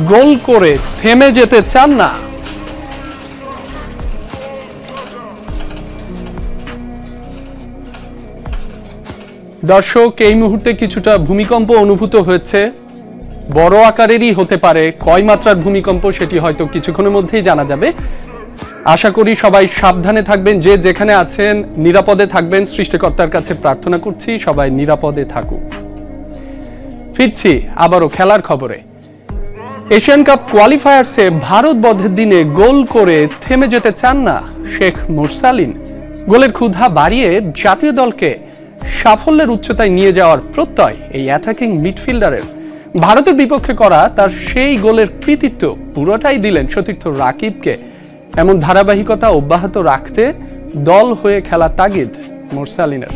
গোল করে থেমে যেতে চান না। দর্শক, এই মুহূর্তে কিছুটা ভূমিকম্প অনুভূত হয়েছে। বড় আকারেরই হতে পারে। কয় মাত্রার ভূমিকম্প সেটি হয়তো কিছুক্ষণের মধ্যেই জানা যাবে। আশা করি সবাই সাবধানে থাকবেন। যে যেখানে আছেন, নিরাপদে থাকবেন। সৃষ্টিকর্তার কাছে প্রার্থনা করছি, সবাই নিরাপদে থাকুক। ফিরছি আবারও খেলার খবরে। এশিয়ান কাপ কোয়ালিফায়ার্সে ভারত বধের দিনে গোল করে থেমে যেতে চান না শেখ মুরসালিন। গোলের ক্ষুধা বাড়িয়ে জাতীয় দলকে সাফল্যের উচ্চতায় নিয়ে যাওয়ার প্রত্যয় এই অ্যাটাকিং মিডফিল্ডারের ভারতের বিপক্ষে করা তার সেই গোলের কৃতিত্ব পুরোটাই দিলেন সতীর্থ রাকিবকে। এমন ধারাবাহিকতা অব্যাহত রাখতে দল হয়ে খেলা তাগিদ মুরসালিনের।